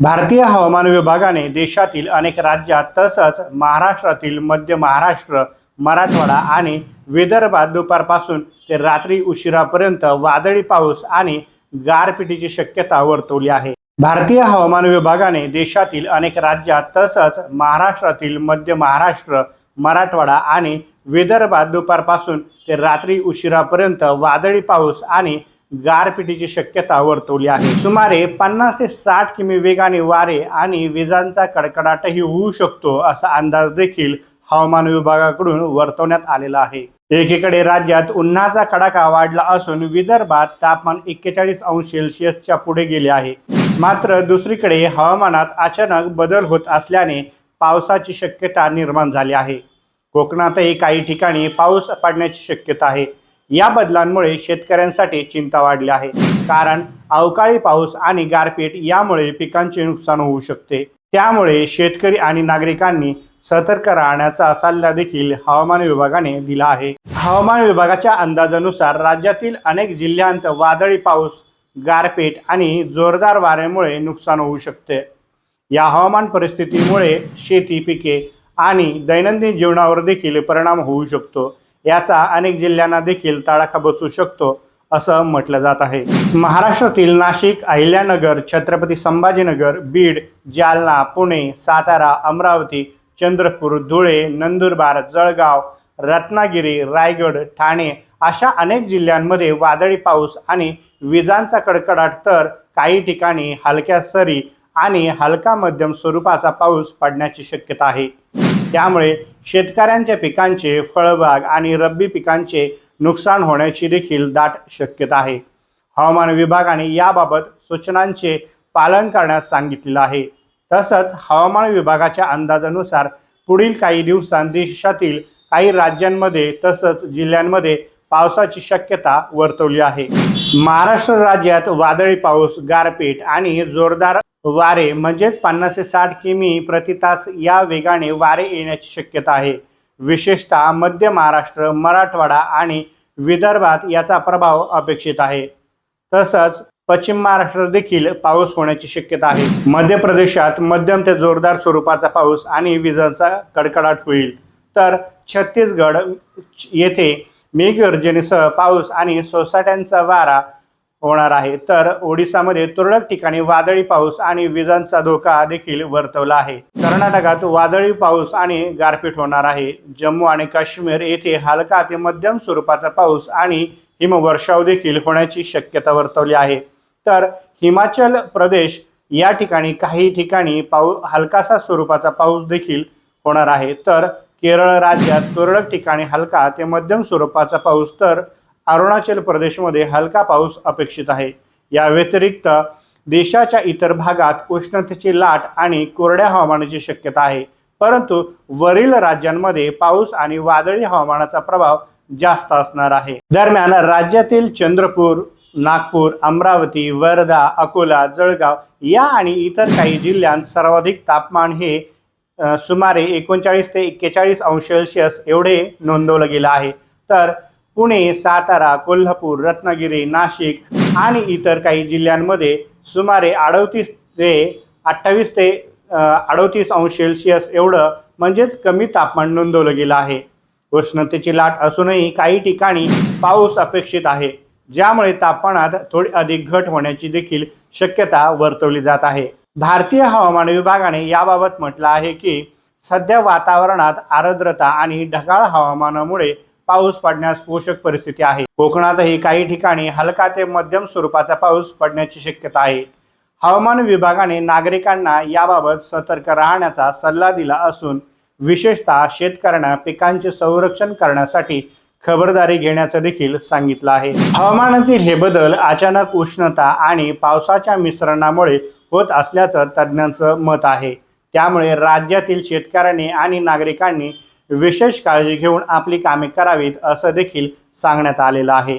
भारतीय हवामान विभागाने देशातील अनेक राज्यात तसंच महाराष्ट्रातील मध्य महाराष्ट्र मराठवाडा आणि विदर्भात दुपारपासून ते रात्री उशिरापर्यंत वादळी पाऊस आणि गारपिटीची शक्यता वर्तवली आहे. भारतीय हवामान विभागाने देशातील अनेक राज्यात तसंच महाराष्ट्रातील मध्य महाराष्ट्र मराठवाडा आणि विदर्भात दुपारपासून ते रात्री उशिरापर्यंत वादळी पाऊस आणि गारपिटीची शक्यता वर्तवली आहे. सुमारे पन्नास ते साठ किमी वेगाने वारे आणि विजांचा कडकडाटही होऊ शकतो असा अंदाज देखील हवामान विभागाकडून वर्तवण्यात आलेला आहे. एकीकडे राज्यात उन्हाचा कडाका वाढला असून विदर्भात तापमान एक्केचाळीस अंश सेल्सिअसच्या पुढे गेले आहे. मात्र दुसरीकडे हवामानात अचानक बदल होत असल्याने पावसाची शक्यता निर्माण झाली आहे. कोकणातही काही ठिकाणी पाऊस पडण्याची शक्यता आहे. या बदलांमुळे शेतकऱ्यांसाठी चिंता वाढली आहे. कारण अवकाळी पाऊस आणि गारपीट यामुळे पिकांचे नुकसान होऊ शकते. त्यामुळे शेतकरी आणि नागरिकांनी सतर्क राहण्याचा सल्ला देखील हवामान विभागाने दिला आहे. हवामान विभागाच्या अंदाजानुसार राज्यातील अनेक जिल्ह्यांत वादळी पाऊस गारपीट आणि जोरदार वाऱ्यामुळे नुकसान होऊ शकते. या हवामान परिस्थितीमुळे शेती पिके आणि दैनंदिन जीवनावर देखील परिणाम होऊ शकतो. याचा अनेक जिल्ह्यांना देखील तडाखा बसू शकतो असं म्हटलं जात आहे. महाराष्ट्रातील नाशिक अहिल्यानगर छत्रपती संभाजीनगर बीड जालना पुणे सातारा अमरावती चंद्रपूर धुळे नंदुरबार जळगाव रत्नागिरी रायगड ठाणे अशा अनेक जिल्ह्यांमध्ये वादळी पाऊस आणि विजांचा कडकडाट तर काही ठिकाणी हलक्या सरी आणि हलका मध्यम स्वरूपाचा पाऊस पडण्याची शक्यता आहे. त्यामुळे शेतकऱ्यांच्या पिकांचे फळबाग आणि रब्बी पिकांचे नुकसान होण्याची देखील दाट शक्यता आहे. हवामान विभागाने याबाबत सूचनांचे पालन करण्यास सांगितलेलं आहे. तसंच हवामान विभागाच्या अंदाजानुसार पुढील काही दिवसांत देशातील काही राज्यांमध्ये तसंच जिल्ह्यांमध्ये पावसाची शक्यता वर्तवली आहे. महाराष्ट्र राज्यात वादळी पाऊस गारपीट आणि जोरदार वारे म्हणजेच पन्नास ते साठ किमी प्रति तास या वेगाने वारे येण्याची शक्यता आहे. विशेषतः मध्य महाराष्ट्र मराठवाडा आणि विदर्भात याचा प्रभाव अपेक्षित आहे. तसंच पश्चिम महाराष्ट्रात देखील पाऊस होण्याची शक्यता आहे. मध्य प्रदेशात मध्यम ते जोरदार स्वरूपाचा पाऊस आणि विजांचा कडकडाट होईल. तर छत्तीसगड येथे मेघगर्जनेसह पाऊस आणि सोसाट्यांचा वारा होणार आहे. तर ओडिसामध्ये तुरळक ठिकाणी वादळी पाऊस आणि विजांचा धोका देखील वर्तवला आहे. कर्नाटकात वादळी पाऊस आणि गारपीट होणार आहे. जम्मू आणि काश्मीर येथे हलका ते मध्यम स्वरूपाचा पाऊस आणि हिमवर्षाव देखील होण्याची शक्यता वर्तवली आहे. तर हिमाचल प्रदेश या ठिकाणी काही ठिकाणी पाऊ हलकासा स्वरूपाचा पाऊस देखील होणार आहे. तर केरळ राज्यात तुरळक ठिकाणी हलका ते मध्यम स्वरूपाचा पाऊस तर अरुणाचल प्रदेशमध्ये हलका पाऊस अपेक्षित आहे. या व्यतिरिक्त देशाच्या इतर भागात उष्णतेची लाट आणि कोरड्या हवामानाची शक्यता आहे. परंतु वरील राज्यांमध्ये पाऊस आणि वादळी हवामानाचा प्रभाव जास्त असणार आहे. दरम्यान राज्यातील चंद्रपूर नागपूर अमरावती वर्धा अकोला जळगाव या आणि इतर काही जिल्ह्यांत सर्वाधिक तापमान हे सुमारे एकोणचाळीस ते एक्केचाळीस अंश सेल्सिअस एवढे नोंदवलं गेलं आहे. तर पुणे सातारा कोल्हापूर रत्नागिरी नाशिक आणि इतर काही जिल्ह्यांमध्ये सुमारे अडतीस ते अठ्ठावीस ते अडतीस अंश सेल्सिअस एवढं म्हणजेच कमी तापमान नोंदवलं गेलं आहे. उष्णतेची लाट असूनही काही ठिकाणी पाऊस अपेक्षित आहे ज्यामुळे तापमानात थोडी अधिक घट होण्याची देखील शक्यता वर्तवली जात आहे. भारतीय हवामान विभागाने याबाबत म्हटलं आहे की सध्या वातावरणात आर्द्रता आणि ढगाळ हवामानामुळे पाऊस पडण्यास पोषक परिस्थिती आहे. कोकणातही काही ठिकाणी हलका ते मध्यम स्वरूपाचा पाऊस पडण्याची शक्यता आहे. हवामान विभागाने नागरिकांना याबाबत सतर्क राहण्याचा सल्ला दिला असून विशेषतः शेतकऱ्यांना पिकांचे संरक्षण करण्यासाठी खबरदारी घेण्याचं देखील सांगितलं आहे. हवामानातील हे बदल अचानक उष्णता आणि पावसाच्या मिश्रणामुळे होत असल्याचं तज्ज्ञांचं मत आहे. त्यामुळे राज्यातील शेतकऱ्यांनी आणि नागरिकांनी विशेष काळजी घेऊन आपली कामे करावीत असं देखील सांगण्यात आलेलं आहे.